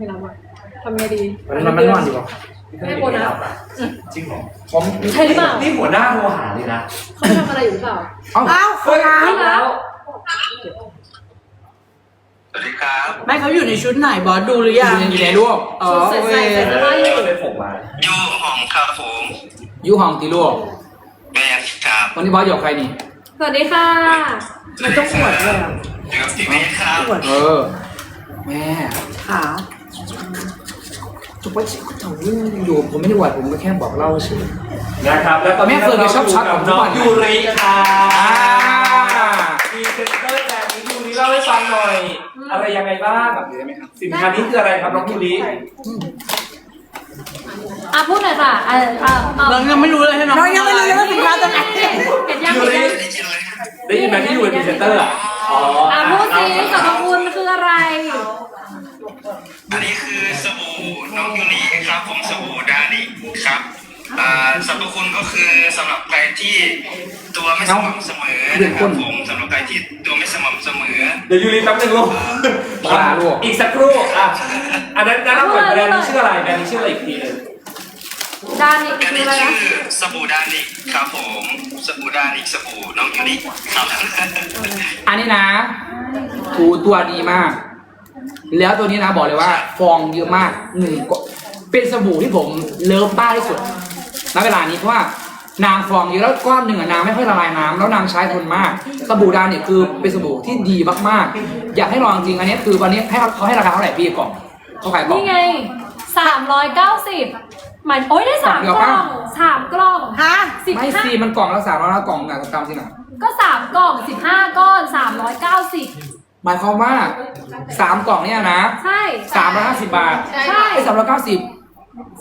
ไม่รับอะทำไงดีวันนี้มันนอนดีกว่าให้โบนัสจริงเหรอผมใช่หรือเปล่านี่หัวหน้าโทรหาเลยนะเขาทำอะไรอยู่หรือเปล่าเอ้าอ้าวเฮ้ยครับแล้วสวัสดีครับไม่เขาอยู่ในชุดไหนบอสดูหรือยังอยู่ในรูปอ๋อใส่โอใส่เคใส่เสื้อผ้าอยู่เป็นผมมายูของครับผมยูห้องตีลูกแมนครับวันนี้บอสอยู่กับใครนี่สวัสดีค่ะมันต้องอวดเลยอะอยู่กับพี่เมย์ครับอวดเออแม่ขา จุกว่าชิเขาเรื่องอยู่ผมไม่ได้หวัดผมก็แค่บอกเล่าเฉย นะครับ แล้วก็แม่เฟิร์นไปชอบช็อตกับน้องทุกวัน ยูริค่ะอ่ามีเซ็นเตอร์แบบนี้ยูริเล่าให้ฟังหน่อย อะไรยังไงบ้างดีไหมครับสินค้านี้คืออะไรครับน้องยูริอะพูดหน่อยค่ะอะอะอะเรายังไม่รู้เลยใช่ไหมเรายังไม่รู้เลยว่าสินค้าตัวไหนเห็นยังยูเห็นริยังได้ยินเลยครับได้ยินไหมที่อยู่เป็นพรีเซนเตอร์อะอ๋ออะพูดสิสรรพคุณคืออะไร อันนี้คือสบู่น้องยูริครับผมสบู่ดานิครับอ่าสรรพคุณก็คือสำหรับใครที่ตัวไม่สม่ำเสมอนะครับผมสำหรับใครที่ตัวไม่สม่ำเสมอ เดี๋ยวยูริแป๊บนึงลูกบ้าลูก อีกสักครู่อะอันนั้นนั้นก่อนแบรนด์นี้ชื่ออะไรแบรนด์นี้ชื่ออะไรอีกทีหนึงดานนี่อันคือนี้อะไรนะชื่อสบู่ดานิครับผมสบู่ดานิสบู่น้องยูริครับ อันนี้นะถูตัวดีมาก แล้วตัวนี้นะบอกเลยว่า ฟองเยอะมากหนึ่งก็เป็นสบู่ที่ผมเลิฟมากที่สุดณเวลานี้เพราะว่านางฟองเยอะแล้วก้อนหนึ่งอะนางไม่ค่อยละลายน้ำแล้วนางใช้ทนมาก สบู่ดานเนี่ยคือเป็นสบู่ที่ดีมากๆ อยากให้ลองจริงอันนี้คือวันนี้ให้เขาเขาให้ราคาเท่าไหร่พี่กล่องเขาขายกล่อง นี่ไงสามร้อยเก้าสิบหมายโอ้ยได้สามเดี๋ยวกล่องป่ะสามกล่องฮะสิบไม่ห้าซีมันกล่องละสามร้อยละกล่องนะตามที่ไหนก็สามกล่องสิบห้าก้อนสามร้อยเก้าสิบ หมายความว่าสามกล่องเนี่ยนะใช่สามร้อยห้าสิบบาทใช่ ไอ้สามร้อยเก้าสิบ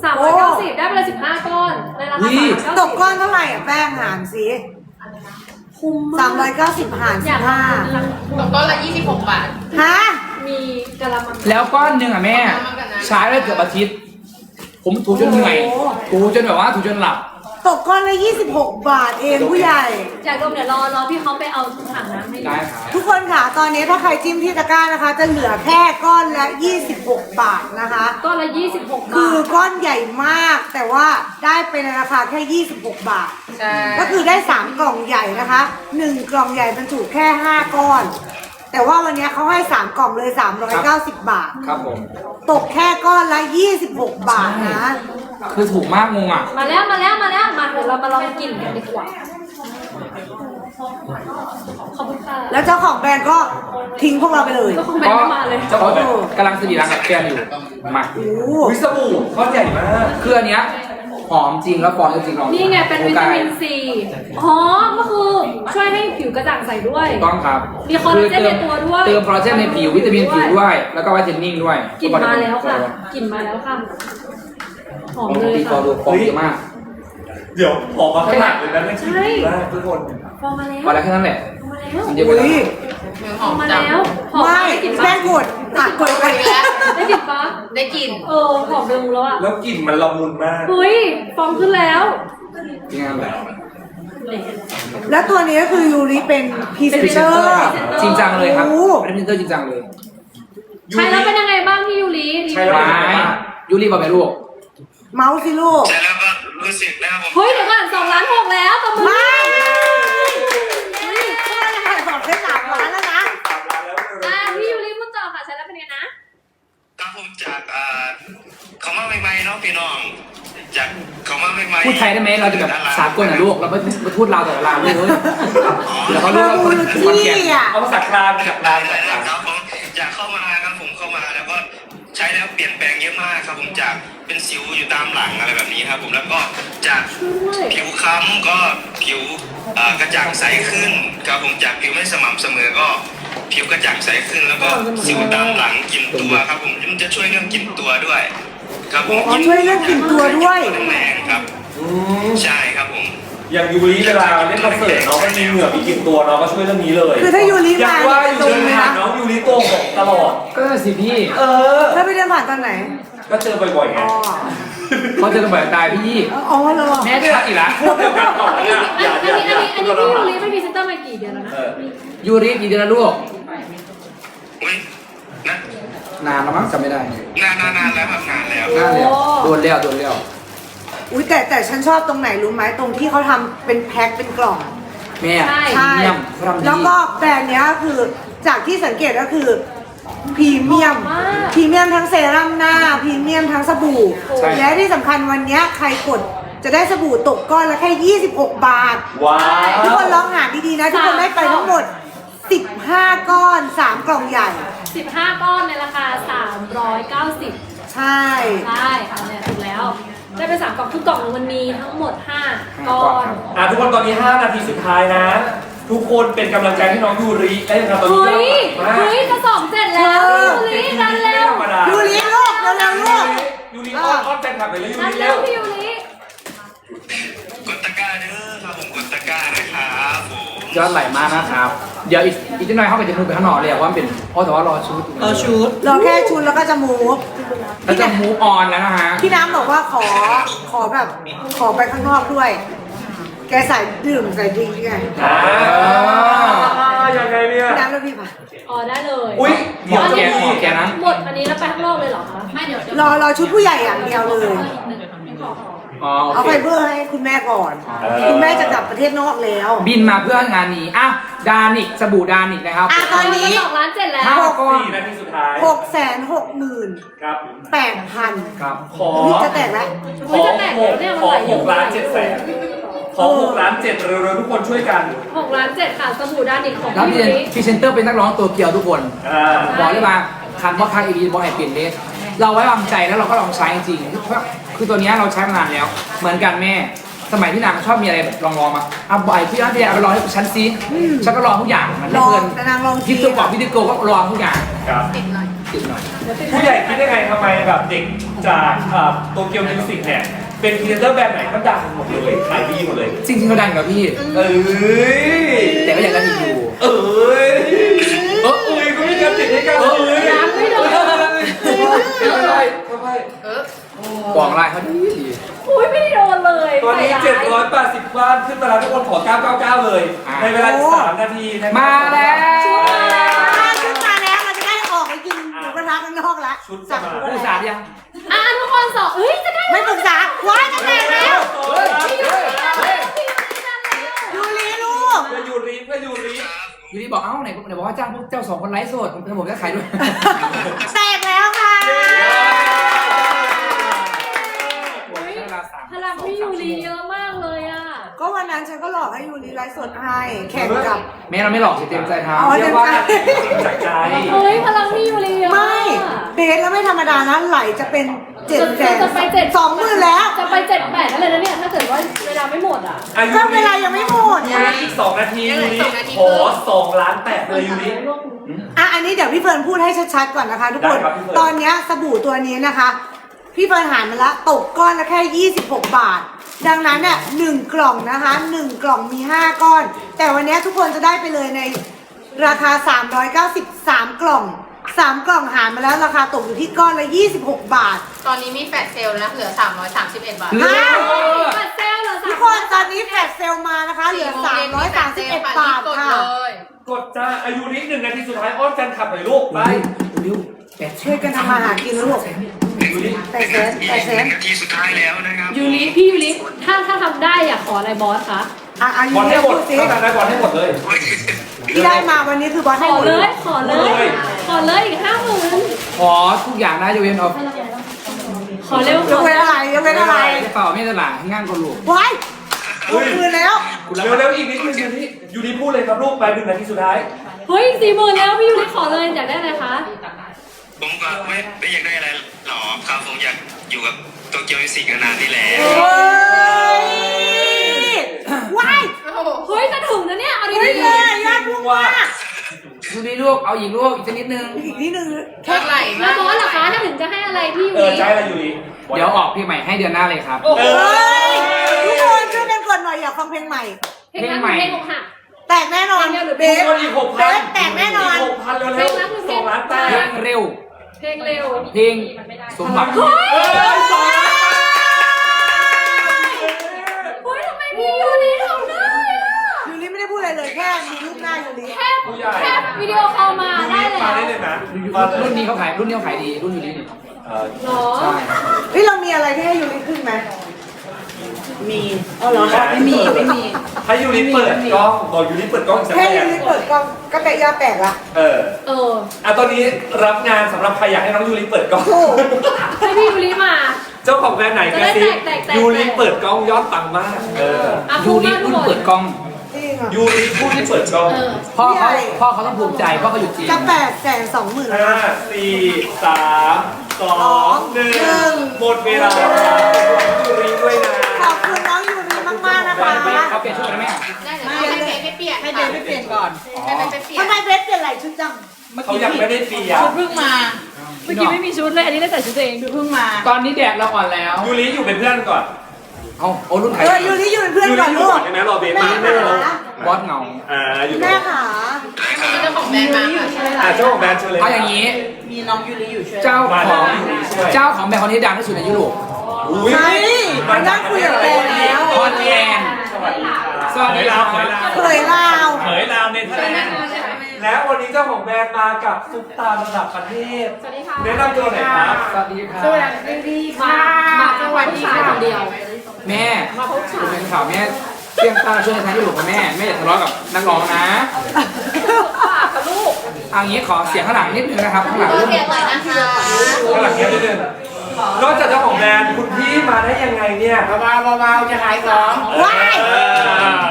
สามร้อยเก้าสิบได้ไปเลยสิบห้าก้อนในราคานี่สามตร้อยกเก้าสิบก้อนเท่าไหร่อะแป้งหารสิคุ้มสามร้อยเก้าสิบหารอสิยากบห้าตกก้อนละ 26 บาท ฮะมีกะละมังแล้วก้อนหนึ่งอะแม่ ใช้ได้เกือบอาทิตย์ ผมถูจนเหนื่อยโอ้ถูจนแบบว่าถูจนหลับ ตกก้อนละยี่สิบหกบาทเองผู้ใหญ่ อยากดมเดี๋ยวรอรอพี่เขาไปเอาถังน้ำให้ได้ครับทุกคนค่ะ ตอนนี้ถ้าใครจิ้มที่ตะกร้านะคะ จะเหลือแค่ก้อนละ 26 บาทนะคะ ก้อนละยี่สิบหกคืบาอท ก้อนใหญ่มากแต่ว่าได้ไปในราคาแค่ 26 บาท ใช่ ก็คือได้ 3 กล่องใหญ่นะคะ 1 กล่องใหญ่บรรจุแค่ 5 ก้อน แต่ว่าวันนี้เขาให้ 3 กล่องเลย 390 บาท ครับผม ตกแค่ก้อนละ 26 บาทนะ คือถูกมากงงอะ มาแล้วมาแล้วมาแล้วมาเดี๋ยวเรามาลองกินกันดีกว่า ขอบคุณค่ะแล้วเจ้าของแบรนด์ก็ทิ้งพวกเราไปเลยก็คงไม่ก็ได้มาเลย เจ้าของแบบกำลังสนิทรักกับแฟนอยู่ มาโอ้โหวิสบู่ก้อนใหญ่มากคืออันเนี้ยหอมจริงแล้วฟองจริงลองนี่ไงเป็นวิตามินซีอ๋อก็คือช่วยให้ผิวกระจ่างใสด้วย ถูกต้องครับมีคอลลาเจนในตัวด้วย เติมคอลลาเจนในผิววิตามินผิวด้วย แล้วก็ไวท์เทนนิ่งด้วย กลิ่นมาแล้วค่ะกลิ่นมาแล้วค่ะ หอมลองเลยตีฟอค่ะงดูฟองเยอะมากเดี๋ยวออกมาข้างหลังเลยนะไม่ใช่ใช่มากทุกคน ฟองมาแล้วพอแล้วแค่นั้นแหละฟองมาแล้วมันเยอะไปอุ้แล้วยฟองมาแล้วหอมไม่ได้กลิ่นแป้ปะงกดอะกดไปอีกแล้วได้กลิ่นปะได้กลิ่นเออหอมเดิมแล้วอะแล้วกลิ่นมันละมุนมากเฮ้ยฟองขึ้นแล้วจริงๆแหละแล้วตัวนี้ก็คือยูริเป็นพรีเซเป็นนพรีเตเซอนเตอร์ร์ครับจริงจังเลยครับโอ้ เป็นพรีเซนเตอร์จริงจังเลยใช้แล้วเป็นยังไงบ้างพี่ยูริใช้แล้วไม่ยูรีบอกไปลูก เมาส์สิลูก ใช่แล้วก็รู้สึกนะครับผมเฮ้ยเดี๋ยวก่อนสองล้านหกแล้วตบมือไม่ยูริพวกเราจะขายของได้สามล้านแล้วนะอ่าพี่ยูริพูดต่อค่ะใช้แล้วเป็นไงนะครับผมจากอ่าเขามาใหม่ๆเนาะพี่น้อง จากเขามาใหม่ๆพูดไทยได้ไหมเราจะแบบสากลนะลูก เราไม่ไม่พูดลาวแต่ลาวเลยเว้ยเดี๋ยวเขารู้ว่าคนคนแก่ที่อะเอาภาษากลางภาษากลางได้ภาษากลางครับผมจากเข้ามาครับผมเข้ามาแล้วก็ใช้แล้วเปลี่ยนแปลงเยอะมากครับผมจาก เป็นสิวอยู่ตามหลังอะไรแบบนี้ครับ ผมแล้วก็จากช่วยผิวคล้ำก็ผิวเอ่อกระจ่างใสขึ้นครับผมจากผิวไม่สม่ำเสมอก็ผิวกระจ่างใสขึ้น แล้วก็สิวตามหลังกลิ่นตัวครับ ผมมันจะช่วยเรื่องกลิ่นตัวด้วยครับผมอ๋อช่วยเรื่องกลิ่นตัวด้วยแรงๆครับอืมใช่ครับผมอย่างยูริเวลาเล่นคอนเสิร์ตเนาะมันมีเหงื่อมีกลิ่นตัวเนาะก็ช่วยเรื่องนี้เลยคือถ้ายูริอยามากว่าเนี่ยอยู่จะเดินไหมผ่านนะน้องยูริโกหกตลอดก็สิพี่เออถ้าไปเดินผ่านตอนไหน ก็เจอบ่อยๆไงอ๋อเขาเจอกันบ่อยตายพี่ยี่อ๋อเหรอแม่ชักอีกแล้วพูดเดียวกันต่ออันเนี่นี้ยอันอย่านี้อย่าอันอย่านี้อันพูดนี้เราพี่ยูริไม่พรีเซนเตอร์มากี่เดือนแล้วนะเออยูริกี่เดือนแล้วลูกอุ้ยนะนานแล้วมั้งจำไม่ได้นานนานๆแล้วครับนานแล้วนานแล้วโดนแล้วโดนแล้วอุ้ยแต่แต่ฉันชอบตรงไหนรู้ไหมตรงที่เขาทำเป็นแพ็คเป็นกล่อง แม่ใช่ใช่เยี่ยมเขาทำดีแล้วก็แบรนด์เนี้ยคือจากที่สังเกตก็คือ พรีเมียมมากพรีเมียมทั้งเซรั่มหน้าพรีเมียมทั้งสบู่ ใช่ และที่สำคัญวันเนี้ยใครกดจะได้สบู่ตกก้อนละแค่ 26 บาท ว้าทุกวคนลองหาดีๆนะ ทุกคนได้ไปทั้งหมด 15 ก้อน 3 กล่องใหญ่ 15 ก้อนในราคา 390 ใช่ ใช่ค่ะเนี่ยถูกแล้ว ได้ไปสามกล่องทุกกล่องมันมีทั้งหมด 5 ก้อน อะทุกคนตอนนี้ 5 นาทีสุดท้ายนะ ทุกคนเป็นกำลังใจให้น้องยูริได้ยังครับตอนนี้เฮ้ย ยอดมากเฮ้ยกระสอบเสร็จแล้วพี่ยูริดันเร็วไม่ธรรมดายูริลูกเร็วๆลูกยูริอ้อนอ้อนแฟนคลับไปเลยยูดันริเร็เร็ววพี่ยูริ กดตะกร้าเด้อครับผมกดตะกร้านะครับผมยอดไหลมากนะครับ เดี๋ยวอีกอีกนิดหน่อยเขาไปจะมูฟไปข้างนอกเลยว่ามันเป็นเพราะแต่ว่ารอชุดเออชุดรอแค่ชุดแล้วก็จะมูฟแล้วจะมูฟออนแล้วนะฮะ พี่น้ำบอกว่าขอขอแบบขอไปข้างนอกด้วย แกใส่ดื่มใส่ดริงก์ไงอ่ายังไงเนี่ยพี่น้ำแล้วพี่ปะอ๋อได้เลยอุ้ยเดี๋ยวขอจะแกมีขอแกนะหมดอันนี้แล้วไปข้างนอกเลยเหรอคะไม่เดี๋ยวรอรอชุดผู้ใหญ่อย่างเดียวเลย อ๋อโอเอาเคไฟเบอร์ให้คุณแม่ก่อนคุณแม่จะกลับประเทศนอกแล้ว บินมาเพื่องานนี้อ้าวดานิกสบู่ดานิกนะครับ อะตอนนี้ สองล้านเจ็ดแล้ว ห้าก้อนสี่นาทีสุดท้ายหกแสนหกหมื่นครับแปดพันครับ ขอจะแตกแล้ว ขอหกขอหกล้านเจ็ดแสนข อหกล้านเจ็ดเร็วๆทุกคนช่วยกันหกล้านเจ็ดค่ะสบู่ด้านอีกของแล้วพี่เรียนยูริพรีเซนเตอร์เป็นนักร้องตัวเกียวทุกคน อ่าบอกเลยว่าคันว่าค่าอีดีบอกให้เปลี่ยนเลสเราไว้วางใจแล้วเราก็ลองใช้จริงๆเพราะคือตัวเนี้ยเราใช้มานานแล้ว เหมือนกันแม่ สมัยที่นางชอบมีอะไรแบบลองๆมาอะบ่อยพี่นัทเดียเอาไปลองให้ฉันซิฉันก็ลองทุกอย่างมันลไม่องเกินแต่นางลองพิทีซซ่ากรอบพิซซ่าโกก็ลองทุกอย่างครับ ติดหน่อย ผู้ใหญ่คิดได้ไงทำไมแบบเด็กจากโตเกียวมิวสิกเนี่ย เป็นพรีเซนเตอร์แบรนด์ไหนก็ดังหมดเลยขายดีหมดเลย จริงๆเขาดังกับพี่ เอ้ยแต่ก็ยังได้อยู่เอ้ยเออเอ้ยก็มีการติดให้กันเอ้ยยังไม่โดนค่อยๆค่อยบอกลายเขาดีดีอุ้ยไม่ได้โดนเลยๆตอนนี้ใส่ร้าย780บ้านขึ้นมาแล้วทุกคนขอ 999 เลย ในเวลา3นาทีนะครับมาแล้วถ้าชุดมาแล้วเราจะได้ออกไปกินหมูกระทะข้างนอกแล้วชุดสสั่งมาผู้สาดยัง อะทุกคนสองเอ้ยจะได้ไม่ปรึกษาว้ายจะแตกแล้วเฮ้ยเฮ้ยเฮ้ยยูรีลูก เพื่อยูริเพื่อยูริอยู่ดีบอกเอ้าไหนไหนบอกว่าจ้างพวกเจ้าสองคนไลฟ์สดผมผมจะขายด้วย แตกแล้วค่ะใช้เวลาสามพลังพี่ยูรีเยอะมากเลยอะ ก็วันนั้นฉันก็หลอกให้ยูรีไลฟ์สดให้แข่งกับ แม่เราไม่หลอกสิเต็มใจทอ๋อ เรียกว่าจริงจากใจ เฮ้ยพลังพี่ยูรีเยอะไม่อะเบสแล้วไม่ธรรมดานะไหลจะเป็น เจ็ดแสนจะไปเจ็ดสองหมื่นแล้ว จะไปเจ็ดแปดนั่นเลยนะเนี่ย ถ้าเกิดว่าเวลาไม่หมดอะ อายุก็เวลายังไม่หมดยูริอีก2นาทียูริขอ2ล้าน8เลยยูริ อะอันนี้เดี๋ยวพี่เฟิร์นพูดให้ชัดๆก่อนนะคะทุกคน ได้ครับพี่เฟิร์น ตอนเนี้ยสบู่ตัวนี้นะคะ พี่เฟิร์นหารมาละตกก้อนละแค่ 26 บาท ดังนั้นเนี่ยหนึ่งกล่องนะคะหนึ่งกล่องมี 5 ก้อน แต่วันเนี้ยทุกคนจะได้ไปเลยในราคา 393 กล่อง 3กล่องหารมาแล้วราคาตกอยู่ที่ก้อนละ 26 บาท ตอนนี้มีแฟลชเซลล์นะเหลือ 331 บาทำเลิศปัดเซลเหรอทุกคนตอนนี้แฟลชเซลมานะคะ เหลือ 331 บาทค่ะ กดจ้าอายุนิดหนึ่งนาทีสุดท้ายอ้อนแฟนคลับหน่อยลูกไปเร็วแปดช่วยกันทำมาหากินลูกยูริแปดแสนแปดแสนนาทีสุดท้ายแล้วนะครับยูริพี่ยูริถ้าถ้าทำได้อยากขออะไรบอสคะ อะอายุบอลให้เรียกหมดพูดสิถ้าทำได้บอลให้หมดเลยที่ได้มาวันนี้คือบอสขให้อหมดเลย ขอเลย ขอเลยอีกห้าหมื่นขอทุกอย่างนะยกเว้นเอาขอเร็วยกเว้นอะไรยกเว้นอะไรเปล่าไม่ตลาดงานคนลูกว้ายหกคืนแล้วเร็วๆอีกนิดนึงยูริยูริพูดเลยครับลูกไปหนึ่งนาทีสุดท้าย เฮ้ยสี่หมื่นแล้วพี่ยูริขอเลยอยากได้อะไรคะ ผมก็ไม่ไม่อยากได้อะไรหรอกครับผมอยากอยู่กับโตเกียวมิวสิกนานๆนี่แหละ เฮ้ยว้าย เฮ้ยจะถึงนะเนี่ย เอาดี เฮ้ย ๆ เลยยอดพุ่งมาก ดูดิลูก เอาอีกลูกอีกสักนิดนึง อีกนิดนึงเท่าไหร่แล้วมากบอสล่ะคะถ้าถึงจะให้อะไรพี่ยูเออริใจอะไรยูริเดี๋ยวออกเพลงใหม่ให้เดือนหน้าเลยครับ โอ้โห เฮ้ยทุกคนช่วยกันกดหน่อยอยากฟังเพลงใหม่ เพลงนั้นเพลงอกหัก แตกแน่นอนเพลงเดียวหรือเบเพลงสคนอีกหกเบพันสแตกแน่นอน หกพันเร็วๆสองล้านแปเพลดงเร็ว เพลงเร็ว เพลงสมบัติเอ้ยสองล้านเฮ้ยทำไมพี่ยูริทำได้อะยูริ ไม่ได้พูดอะไรอะไรเลยแค่มีรูปหน้ายูริแค่ผู้ใหญ่ แค่วิดีโอคอลมายูได้ริแล้มาได้วเลยนะมาเลยรุ่นนี้เขาขายรุ่นนี้เขาขายดีรุ่นยูรินี่เออเหรอใช่เฮ้ยเรามีอะไรที่ให้ยูริขึ้นไหมมีอ๋อเหรอไม่มีไม่มีถ้ายูริเปิดกล้องบอกยูริเปิดกล้องจะแค่แตยูกริเปิดกล้องก็แตะยาแตกละเออเอออะตอนนี้รับงานสำหรับใครอยากให้น้องยูริเปิดกล้องถูกให้พี่ยูริมาเจ้าของแบรนด์ไหนจะกได้ระซิบแตกแตกแตกยูริเปิดกล้องยอดปังมากเอออะยูพูดริมาทุกรุ่นคนเปิดกล้อง จริงอะยูริผู้ที่เปิดกล้องเออพ่อเขาพ่อเขาต้องภูมิใจพ่อเขาอยู่จริงจะแปดแสนสองหมื่น ห้าสี่สามสองหนึ่งหมดเวลายูริด้วยนะขอบคุณน้องยูริมากๆนะคะ เขาเปลี่ยนชุดกันไหมอะได้เดี๋ยวให้เบสไปเปลี่ยนให้เบนไปเปลี่ยนก่อนให้เบสไปเปลี่ยนทำไมเบสเปลี่ยนหลายชุดจัง เขายังไม่ได้เปลี่ยนชุดเพิ่งมา เมื่อกี้ไม่มีชุดเลย อันนี้ได้แต่ชุดตัวเองชุดเพิ่งมา ตอนนี้แดดเราอ่อนแล้วยูริอยู่เป็นเพื่อนก่อน เอาโอ้รุ่นขายเออยูริอยู่เป็นเพื่อนยูริก่อนอยู่ลูก่กอนใช่ไหมรอเบสแม่มาขาบอสเหงาอ่าอยู่ก่แม่อนขามีเจ้าของแบรนด์มาค่ะใช่ไหมอ่าล่ะเจ้าของแบรนด์เชิญเลย เอาอย่างนี้ มีน้องยูริอยู่ช่วยเจ้าของมาช่วยเจ้าของแบรนด์คนนี้ดังที่สุดในยุโรปอุ้ยใช่มานั่งคุยกับแฟนแล้วฮอลแลนด์สวัสดีครับ สวัสดีเขยครัลาวบเขยลาวเผยลาวเขยลาวเนเธอร์ แลนด์และวันนี้เจ้าของแบรนด์มากับซุปตาร์ระดับประเทศ สวัสดีค่ะแนะนำตัวหน่อยครับ สวัสดีครับมามาจังหวัดผู้ชายคนเดียว แม่มาพบชาคุณยเป็นข่าวแม่เตรียมตาช่วยในทางยุโรปกับแม่แม่อย่าทะเลาะกับนักร้องนะป้ากับลูกเอางี้ขอเสียงข้างหลังนิดนึงนะครับข้างหลังตัวเรื่องเปลี่ยนหน่อยนะคะข้างหลังเนี้ยนิดนึงนอกจากเจ้าของแบรนด์คุณพี่มาได้ยังไงเนี่ยเบาๆเบาๆจะขายของว้ายเออสาวฉั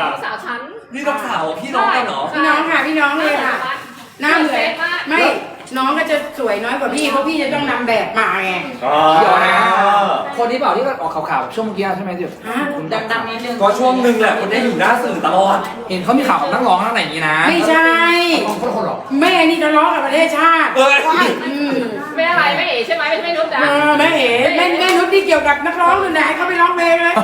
นนี่น้องสาวพี่น้องกันเหรอ พี่น้องค่ะพี่น้องเลยค่ะ หน้าเหมือนไม่น้องก็จะสวยน้อยกว่าพี่เพราะพี่จะต้องนำแบบมาไงเดี๋ยวนะ คนนี้เปล่าที่ออกข่าวๆช่วงเมื่อกี้ใช่ไหมที่ฮะดังๆนิดนึงก็ช่วงหนึ่งแหละคนได้อยู่หน้าสื่อตลอด เห็นเขามีข่าวกับนักร้องนักอะไรอย่างนี้นะไม่ใช่คนละคนหรอแม่นี่ทะเลาะกับประเทศชาติเอ้ยอืมไม่อะไรไม่เอ๋ใช่ไหมไม่ใช่ไม่รู้นะเออแม่เอ๋แม่แม่นุชที่เกี่ยวกับนักร้องคนไหนเขาไปร้องเพลงเลย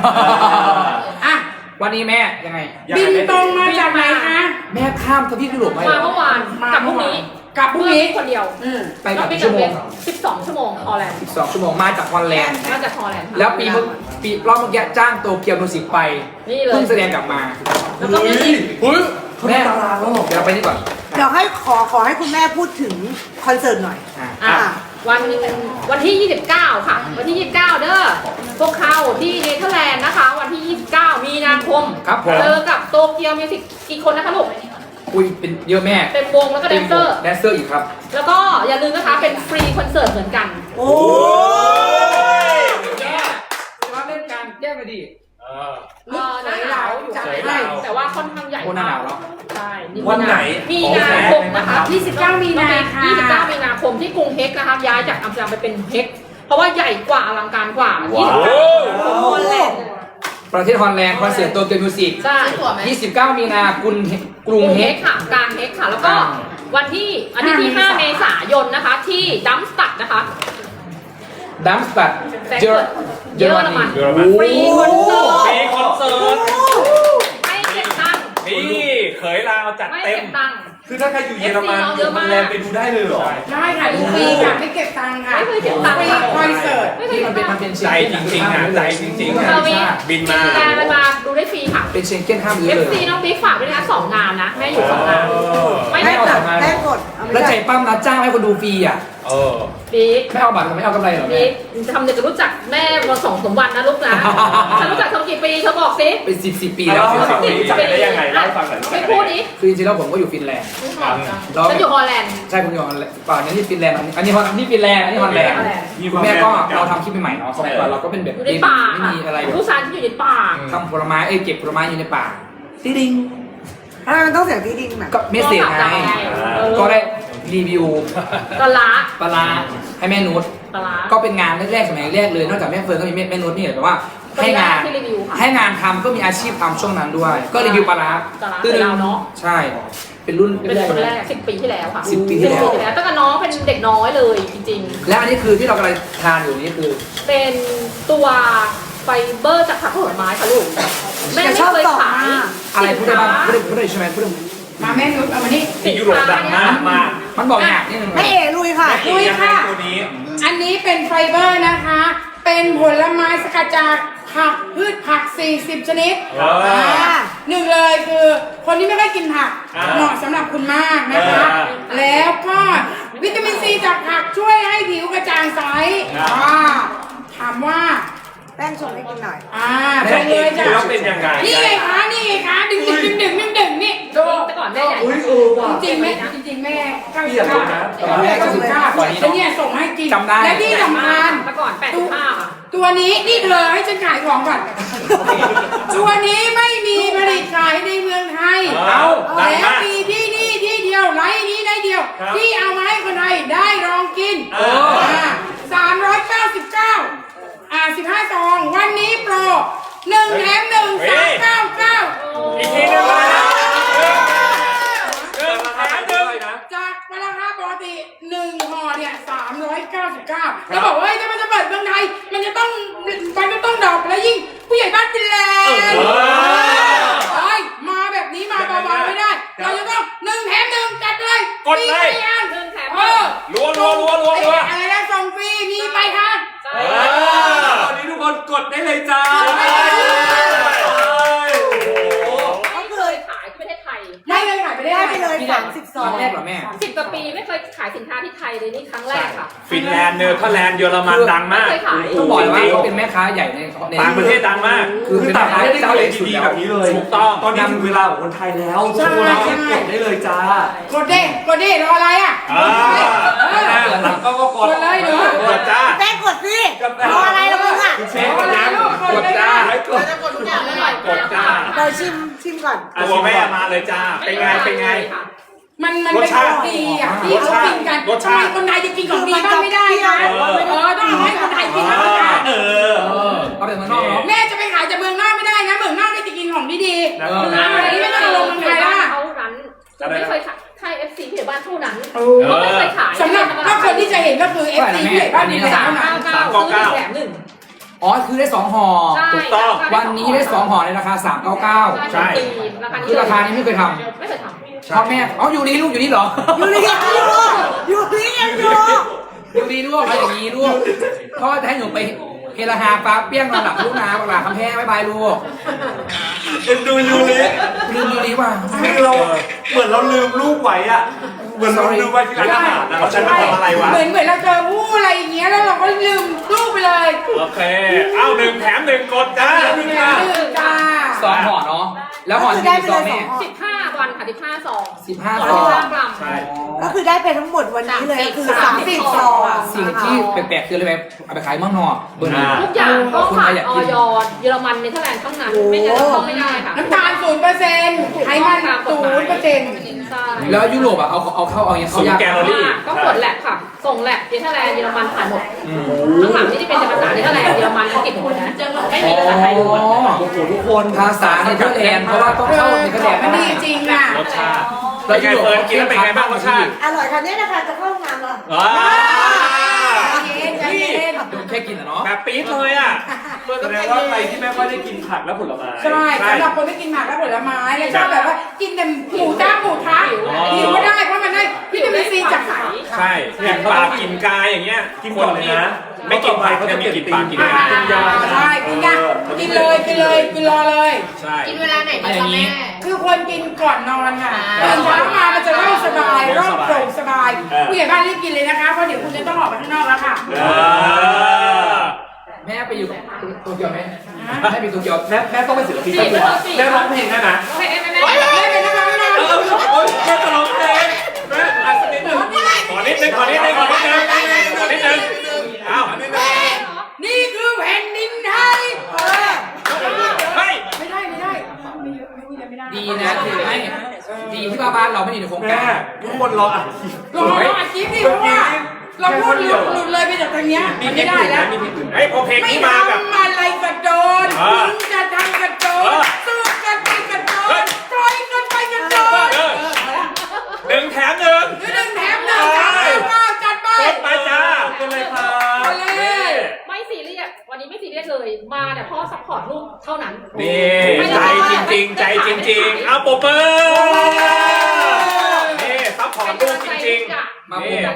อะ วันนี้แม่ยังไง บินตรงมาจากไหนคะแม่ข้ามทวีปยุโรปไปเหรมาอ เมื่อวานกับพรุ่งนี้กลับพรุ่งนี้ คนเดียวอืม ไปกับกี่ชั่วโมงสิบสองชั่วโมงฮอลแลนด์12ชั่วโมงมาจากฮอลแลนด์ มาจากฮอลแลนด์แล้วปีเมื่อปีรอบเมื่อกี้จ้างโตเกียวมิวสิกไปนี่เลยเพิ่งแสดงกลับมาแล้วก็มีเฮ้ยแม่เดี๋ยวเราไปนี่ก่อนเดี๋ยวให้ขอขอให้คุณแม่พูดถึงคอนเสิร์ตหน่อย อะอะ วันวันที่ 29 ค่ะ วันที่ 29 เด้อพวกเขาที่เนเธอร์แลนด์นะคะ วันที่ 29 มีนาคมครับผม เจอกับโตเกียวมิวสิกกี่คนนะคะลูกอุ้ยเป็นเยอะแม่เต็มวงแล้วก็แดนเซอร์ แดนเซอร์อีกครับ แล้วก็อย่าลืมนะคะเป็นฟรีคอนเสิร์ตเหมือนกัน โอ้แย่ว่าเล่นการแก้ไปดีเออ เออหน้าหนาวอยู่จัดใช่ให้แต่ว่าค่อนข้างใหญ่โอ้หน้าหนาวแล้วใช่มีวันไหนมีนาคมนะคะ 29 มีนาค่ะ 29 มีนาค มที่กรุงเฮกนะคะย้ายจากอัมสเตอร์ดัมไปเป็นเฮกเพราะว่าใหญ่กว่าอลังการกว่าว้าว29ฮอลแลนด์ประเทศฮอลแลนด์คอนเสิร์ตโตเกียวมิวสิกใช่ ซื้อตั๋วไหม 29 มีนาคุณกกรุรุงงเฮเฮกกค่ะกลางเฮกค่ะ แล้วก็อ่า วันที่อาทิตย์ที่5เมษายนนะคะ ที่ดัมสตัดนะคะ ดัมสตัดแฟรงก์เยอรเฟิร์ตเยอรมนีฟรีคอนเสิร์ต ฟรีคอนเสิร์ตไม่เก็บ ตังค์นี่เขยลาวจัดไม่เต็เก็มบตังค์ คือถ้าใครอยู่เยอรมัน FC เยอะมากมันแลนด์ไปดูได้เลยเหรอ ได้ค่ะดูฟรีค่ะไม่เก็บตังค์ค่ะไม่เคยเก็บตังค์ ฟรีคอนเสิร์ต ไม่เคยที่เก็มันบเป็นตัมังนค์เป็นใจจริงๆนะใจจริงๆเซอร์วิสบินมางานมันมาดูได้ฟรีค่ะ เป็นเชงเก้นห้ามเยอะเลย FC น้องบิ๊กฝากด้วยนะสองงานนะ แม่อยู่สองงานไม่แม่ได้เอ แล้วไม่ใจได้ปั้มนัดจ้างให้คนดูฟรีอะเออบิ๊กไม่เอาบัตรไม่เอากำไรเหรอแม่บิ๊กทำเด็กรู้จักแม่มาสองสามวันนะลูกนะฉันรู้จักเธอกี่ปีเธอบอกสิ เป็นสิบสิบปีแล้แล้ววฝั่งนี้รู้จักกันได้ยังไงเล่าให้ฟังหน่อยรู้จัไม่กกันพูดได้ดิยังไงคือจริงๆแล้วผมก็อยู่ฟินแลนด์ฉันอยู่ฮอลแลนด์ใช่ผมอยู่ฮอลแลนด์ป่านี้ที่ฟินแลนด์อันนี้ฮอลนี่ฟินแลนด์อันนี้ฮอลแลนด์ฮอลแลนด์คุณแม่ก็เราทำคลิปใหม่ๆเนาะสมัยก่อนเราก็เป็นแบบอยู่ในป่าไม่ค่ะมีอะไรแบบผู้ชายที่อยู่ในป่าทำผลไม้เอ้ยเก็บผลไม้อยู่ในป่าติ๊ดิงทำไมมันต้องเสียงที่ดิงแบบก็เมสเซจไงเออก็ได้ รีวิวปลาร้าปลาร้าให้แม่นุชปลาร้า ก็เป็นงานแรกๆสมัยแรกเลยนอกจากแม่เฟิร์นก็มีแม่แม่นุชนี่แหละแต่ว่าให้งานที่รีวิวค่ะให้งานทำก็มีอาชีพทำช่วงนั้นด้วย ก็รีวิวปลาร้าปลาร้าตึ้งเป็นเราเนอะ ใช่ เป็นรุ่นเป็นคนๆแรกสิบปีที่แล้วค่ะสิบปีที่แล้วสิบตั้งแต่น้องเป็นเด็กน้อยเลยจริง และอันนี้คือที่เรากำลังทานอยู่นี่คือ ๆ เป็นตัวไฟเบอร์จากผักผลไม้ค่ะลูกแม่แต่ไม่ชอบเคยต่อขามายกอะไรพูดได้บ้างพูดได้พูดได้ใช่ไหมพูดได้ มาแม่นุชเอามานี่ ที่ยุโรปดังมากมาก มันบอกอย่างนี้หนึ่งแม่เอ๋ลุยค่ะ ลุยค่ะ ตัวนี้ อันนี้เป็นไฟเบอร์นะคะ เป็นผลไม้สกัดจากผักพืชผัก 40 ชนิดอ่าอ่าหนึ่งเลยคือคนที่ไม่ค่อยกินผักอ่าเหมาะสำหรับคุณมากนะคะ อ่าแล้วก็วิตามินซีจากผักช่วยให้ผิวกระจ่างใสอ่าอ่าถามว่า แป้งชงให้กินหน่อย อ่าเป็นเลยจ้ะแล้วเป็นยังไง นี่ไงคะ นี่ไงคะ ดึงดึงดึงดึงดึงดึงนี่ดูแต่ก่ อนแม่ใหญ่อุ้ยเออว่ะ จริงๆแม่จริงๆแม่เก้าเปลี่สิยบนเลยเก้านะแม่เก้าสิบเก้าก่อนนี้แล้วเนี่ยส่งให้กินจำได้ และที่สำคัญแต่ก่อนแปดสิบห้าค่ะ ตัวนี้นี่เธอให้ฉันขายของก่อนตัวนี้ไม่มีผลิตขายในเมืองไทยเอ้าดังแล้วมากมีที่นี่ที่เดียวไลน์นี้ได้เดียว ครับที่เอามาให้คนไทยได้ลองกินเออสามร้อยเก้าสิบเก้าอ่าสิบห้าซอง วันนี้โปรหนึ่งแถมหนึ่งสามเก้าเก้า อีกทีหนึงเลยนะเริ่มแถมหนึ่ง จากราคาปก ติหนึ่งห่อเนี่ยสามร้อยเก้าสิบเก้าแล้วบอกว่าเฮ้ยถ้ามันจะเปิดเมืองไทย มันจะต้องมันจะต้องดอกแล้วยิ่ง ผู้ใหญ่บ้านฟินแลนด์เออ เฮ้ยมาแบบนี้มาเบาๆไม่ได้ เราจะต้องหนึ่งแถมหนึ่งจัดเลยกดเลยฟรีไปอันหนึ่งแถมหเอนึ่งอรัวรัวรัวรัวรัว อะไรนะส่งฟรีมีไปทาง ใช่ เออ ตอนนี้ทุกคนกดได้เลยจ้าไม่เคยขายที่ประเทศไทย ไม่เลยขายไปได้ ได้ไปเลยนี่สามสิบคซอรั้งงแรกเหรอแม่ สิบกว่าปีไม่เคยขายสินค้าที่ไทยเลยนี่ครั้งแรกค่ะ ฟินแลนด์เนเธอร์แลนด์เยอรมันดังมากไม่เคยขาย ต้องบอกเลยว่าเขาเป็นแม่ค้าใหญ่ในใน ต่างประเทศดังมากคือเป็นต่างประเทศเจ้าเจ้าเล็เล็กกสุดดีแล้วแบบนี้เลยถูกต้อง ตอนนี้ถึงเวลาของคนไทยแล้วทุกคนกดได้เลยจ้า กดเด้กดเด้รออะไรอะอ่า หลังก็ก็กดกดเลยเนอะกดจ้าแป้งกดสิรออะไรละมึงอะเชฟกดยังกดจ้าให้กดกดทุกอย่างเลย กดจ้าเดี๋ยวชิมชิมก่อนตัวแม่มาเลยจ้า เป็นไง เป็นไง มันมันรสเป็นขชาอติงดีอะที่เขากินกันรสทำชาไมติ คนไทยจะกินของดีบ้างไม่ได้คะเออ เออต้องเอาให้คนไทยกินทั้งชาติเออเออ เอาไปเมืองนอกเนาะ แม่จะไปขายจากเมืองนอกไม่ได้นะเมืองนอกนี่จะกินของดีๆ นะเออเมืองไทยนี่ไม่ต้องเอาลงเมืองไทยแล้วอะเท่านั้นจะไม่เคยขายใช่ FC ที่อยู่บ้านเท่านั้นเอเขาไม่เคยขายสำหรับถ้าคนที่จะเห็นก็คือ FC ที่ใหญ่บ้านมีแต่สาเท่ามนั้นเก้าเก้า ซื้อหนึ่งแถมหนึ่งอ๋อคือได้สองห่อ ใช่ถูกต้อง วันนี้ได้สองห่อในราคา 399 ใช่ราคานี้คือราคานี้ไม่เคยทไม่เคยทำำพ่อแม่อ๋ออยู่นี่ลูกอยู่นี่เหรอ อยู่นี่ยังอยู่อยู่นี่ยังอยู่อยู่นี่ลูกเอาอย่างนี้ลูกพ่อจะให้หนูไปเฮลาฮาฟ้าเปี้ยงนอนหลับลูกนะบักหลาคำแพ้บายบายลูกเอ็นดูยูริลืมยูริว่ะ คือเราเหมือนเราลืมลูกไว้อะเหมือนเราลืมไว้ที่ร้านอาหารนะเราฉันมาทำอะไรวะ เหมือนเหมือนเราเจอผู้ อะไรอย่างเงี้ยแล้วเราก็ลืมลูกไปเลยโอเค เอ้าหนึ่งแถมหนึ่งกดจ้าหนึ่งจ้าสองห่อเนาะแล้วห่อจะมีกี่ซองแม่สิบห้าวันค่ะสิบห้าซองสิบห้าต่อซองสิบห้ากรัม ใช่ ก็คือได้ไปทั้งหมดวันนี้เลยก็คือสามสิบซองสิ่งที่แปลกๆคืออะไรแบบเอาไปขายเมืองนอกเบอร์นี้ทุกอย่างต้องผ่านออยเยอรมันเนเธอร์แลนด์เท่านั้นไม่งั้นเราเข้าไม่ได้ค่ะน้ำตาลศูนย์เปอร์เซ็นต์ไขมันศูนย์เปอร์เซ็นต์ ใช่แล้วยุโรปอะเอาเอาเข้าเอาอย่างเงี้ยศูเขานยากย์แกลเลอรี่ ก็กดแลบค่ะ ส่งแลบเนเธอร์แลนด์เยอรมันผ่านหมดอืมข้างหลังนี่จะเป็นภาษาเนเธอร์แลนด์เยอรมันอังกฤษหมดนะไม่มีภาษาไทยล้วนโอ้โหทุกคนภาษาเนเธอร์แลนด์เพราะว่าต้องเอเข้าอเนเธอร์ขแลองนด์มันดีจริงอะ รสชาติ เป็นไงเฟิร์นกินแล้วเป็นไงบ้างรสชาติอร่อยค่ะเนี่ยนะคะจะเข้าห้องน้ำแล้วว้าใจเย็นใจเย็นแค่กินอะเนาะ แบบปี๊ดเลยอะ แสดงว่าใครที่ไม่ค่อยได้กินผักและผลไม้ใช่สำหรับคนไม่กินผักและผลไม้แล้วชอบแบบว่ากินแต่หมูจ้าหมูทะหิวก็ได้เพราะมันได้วิตามินซีจากไข่ใช่อย่างปลากินกายอย่างเงี้ยกินก่อนเลยนะไม่กินผักเขาจะมีกินปลากินอ่ากายกินยาใช่กินยากินเลยกินเลยกินรอเลย ใช่กินเวลาไหนดีคะแม่คือควรกินก่อนนอนค่ะตื่นเช้ามามันจะร่างสบายร่างโปร่งสบายผู้ใหญ่บ้านรีบกินเลยนะคะเพราะเดี๋ยวคุณจะต้องออกไปข้างนอกแล้วค่ะเออ แม่ไปอยู่โตเกียวไหมแม่ไปโตเกียวแม่แม่ต้องไปศิลปินแม่แม่ร้องเพลงได้นะโอเคแม่แม่โอ๊ยไม่เป็นนะคะไม่นานเออโอ๊ยแม่จะร้องเพลงแม่อัดสักนิดหนึ่งขอนิดนึงขอนิดนึงขอนิดนึงขอนิดนึงอ้าวนี่คือแผ่นดินไทยเออเฮ้ยไม่ได้ไม่ได้ไม่เยอะไม่เยอะไม่ได้ดีนะที่ไม่ดีที่บ้านเราไม่ได้ในโครงแม่การทุกคนรออะลองลองอัดคลิปดิเพราะว่า เราพูดหลุดหลุดเลยไปจากทางเนี้ยมีมันเพลไม่งได้อื่นแล้วนะมีเพลงอื่นไอ้ยพอเพลงไม่นี้มากับทำอะไรก็โดนอ่ามึงจะทำก็โดเอนอสู้กันไปก็โดเฮ้นยปล่อยกันไปก็โดนเออหนึ่งแถมหนึ่งหนึ่งแถมหนึ่งจัดไปว่าจัดไป กดไปจ้าเป็นเลยครับไปเลย ไม่ซีเรียสวันนี้ไม่ซีเรียสเลย มาเนี่ยเพราะซัพพอร์ตลูกเท่านั้นนี่ ใจจริงๆ ใจจริงๆ เอาปรบมือ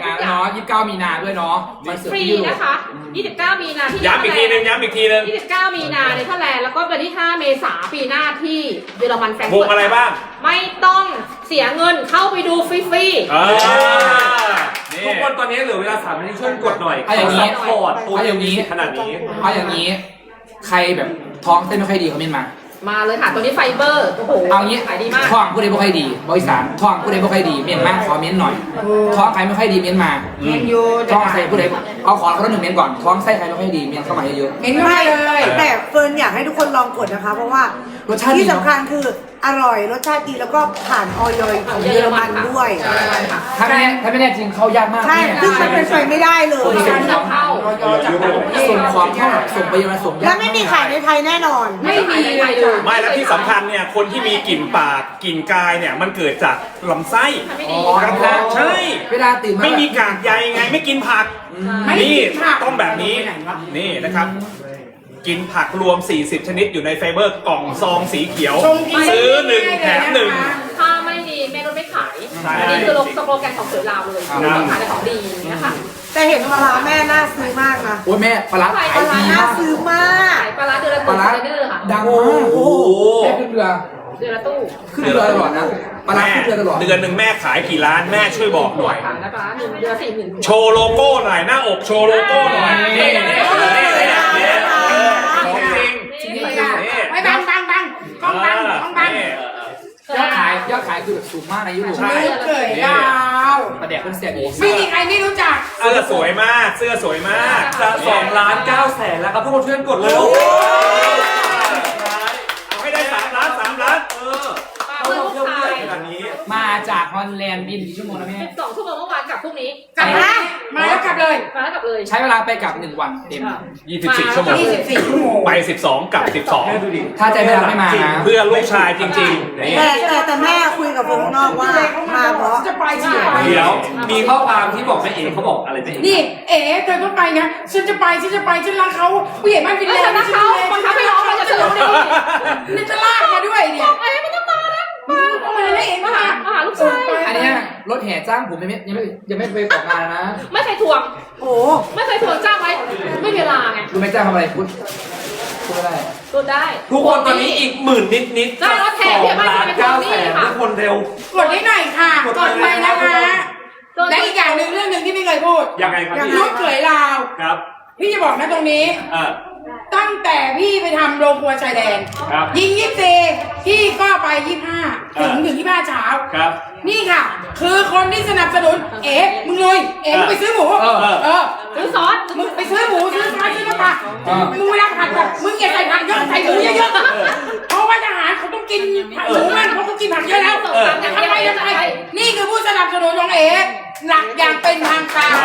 มาพูดงานเนาะ29มีนาด้วยเนาะคอนเสิร์ตฟรีที่ยุโรป นะคะ 29 มีนาที่ย้ำอีกทีนึงย้ำอีกทีนึง29 มีนาในเทอร์แลนด์แล้วก็วันที่ 5 เมษายนปีหน้าที่เยอรมันแฟรงก์วเฟิงร์ตอะไรบ้างไม่ต้องเสียเงินเข้าไปดูฟรีๆอ่าทุกคนตอนนี้เหลือเวลาสามนาทีช่วยกดหน่อยเอาอย่างนี้นี้พอร์ตตัวเอาอย่างนี้ ขนาดนี้ เอาอย่างนี้ ใครแบบท้องเต้นไม่ค่อยดีเขาเม้นมา มาเลยค่ะ ตัวนี้ไฟเบอร์โอ้โหเอางี้ขายดีมากท้องผู้ใดไม่ค่อยดีบริษัทท้องผู้ใดไม่ค่อยดีเม้นมาขอเม้นหน่อยท้องใครไม่ค่อยดีเม้นมาเมนยูท้องใครผู้ใด เอาขอคนละหนึ่งเม้นก่อนท้องไส้ใครไม่ค่อยดีเม้นเข้ามาเยอะ เห็นไหมเลยแต่เฟิร์นอยากให้ทุกคนลองกดนะคะ เพราะว่ารสชาติดีที่เนอะสำคัญคืออร่อยรสชาติดีแล้วก็ผ่านออยของเยอรมันด้วยใช่ค่ะๆถ้าไม่แน่ถ้าไม่แน่จริงเขายากมากใช่แน่ซึ่งมันเป็นไปไม่ได้เลยส่งการนำเข้า ส่งของเข้าส่งไปเยอรมันส่งยากและไม่มีขายในไทยแน่นอน ไม่มีเลยไม่แล้วที่สำคัญเนี่ยคนที่มีกลิ่นปากกลิ่นกายเนี่ยมันเกิดจากลำไส้ไม่อ๋ดีอกระเพาะใช่ เวลาตื่นมา ไม่มีกากใยไงไม่กินผัก ไม่นี่กินผักต้องแบบนี้นี่นะครับ กินผักรวม 40 ชนิดอยู่ในไฟเบอร์กล่องซองสีเขียว ชงกินซื้อหนึ่งแถมหนึ่ง ถ้าไม่ดีแม่รถไม่ขายใช่ อันนี้คือลงสโลแกนของเสือลาวเลยครับต้องขายแต่ของดีอย่างเงี้ยค่ะแต่เห็นปลาร้าแม่น่าซื้อมากนะโอ้ยแม่ปลาร้าปลาขายปลาร้าดีน่ามากซื้อมากขายปลาร้าเดือนละปตู้ลาร้าเดือนค่ะ ดังมากโอ้โหแม่ขึ้นเรือ เดือนละตู้ขึ้นเรือตลอดนะปลาร้าแม่ขึ้นเรือตลอด เดือนหนึ่งแม่ขายกี่ล้านแม่ช่วยบอกหน่อยขายนะปลาร้าหนึ่งเดือนสี่หมื่นโชว์โลโก้หน่อยหน้าอกโชว์โลโก้หน่อยนี่นี่นี่นี่ของจริงจริงนี่ๆค่ะไม่บังบังบังกล้องบังกล้องบังนี่ยอดขายยอดขายคือแบบสูงมากในยุโรปใช่ลูกเขยดาวประแดกเป็นแสบอีกไม่มีใครไม่รู้จักเสื้อสวยมากเสื้อสวยมากจะสองล้านเก้าแสนแล้วครับทุกคนช่วยกันกดเร็ว เอาให้ได้สามล้านสามล้าน เออ เพื่อนลูกชาย ขนาดนี้ มาจากฮอลแลนด์บินกี่ชั่วโมงนะแม่ สองชั่วโมงเมื่อวานกลับพรุ่งนี้กลับมา มาแล้วกลับเลยมาแล้วกลับเลย ใช้เวลาไปกลับหนึ่งวันเต็ม 24 ชั่วโมง 24ชั่วโมง ไป 12กับแม่ดูดิถ้าใจไม่รักไม่มานะ12เพื่อลูกชายจริงๆนี่แต่แต่แต่แม่คุยกับเฟิร์นข้างนอกว่ามาเพราะจะไปที่ไหนเดี๋ยวมีข้อความที่บอกแม่เอ๋เขาบอกอะไรแม่เอ๋นี่เอ๋เธอต้องไปนะฉันจะไปฉันจะไปฉันรักเขาผู้ใหญ่บ้านฟินแลไม่นใช่ด์นะเขาบังคับให้ร้องเราจะรู้ได้นี่จะลากมาด้วยเนี่ยไอ้ไม่ต้องมา นะเอามาเลยเอ๋มามาหามาหาลูกชายอันเนี้ยรถแห่จ้างผมยังไม่ยังไม่ยังไม่ไปออกงานนะไม่เคยทวง โอ้ไม่เคยทวงจ้างไว้ไม่มีเวลาไงรู้ไหมจ้างทำอะไรพูดพูดไม่ได้ ตัวได้ ทุกคนตอนนี้อีกหมื่นนิดนิดได้รถแห่สอเดี๋ยวงมาล้านจะไปเก้าทวงหนี้แสนค่ะ ทุกคนเร็ว กดให้หน่อยค่ะกดกดไปนะคะตัวและอีกอย่างหนึ่งเรื่องหนึ่งที่ไม่เคยพูดยังไงครับพี่ ลูกเขยลาว ครับ พี่จะบอกนะตรงนี้ เออ ตั้งแต่พี่ไปทำโรงครัวชายแดน ครับ ยิงยี่สิบพี่ก็ไปยี่ห้าถึงถึงยี่ห้าเช้า ครับ นี่ค่ะ คือคนที่สนับสนุน เอ๋มึงเลย เอ๋มึงไปซื้อหมู เออเออซื้อซอสมึงไปซื้อหมูซื้อปลาซื้อน้ำปลาเออมึงเวลาผัดแบบมึงอย่าใส่ผักเยอะใส่หมูเยอะๆเพราะว่าทหารเขาต้องกินผักหมูมันเขาต้องกินผักเยอะแล้วเออทำไมทำไมนี่คือผู้สนับสนุนของเอ๋หลักอย่างเป็นทางการ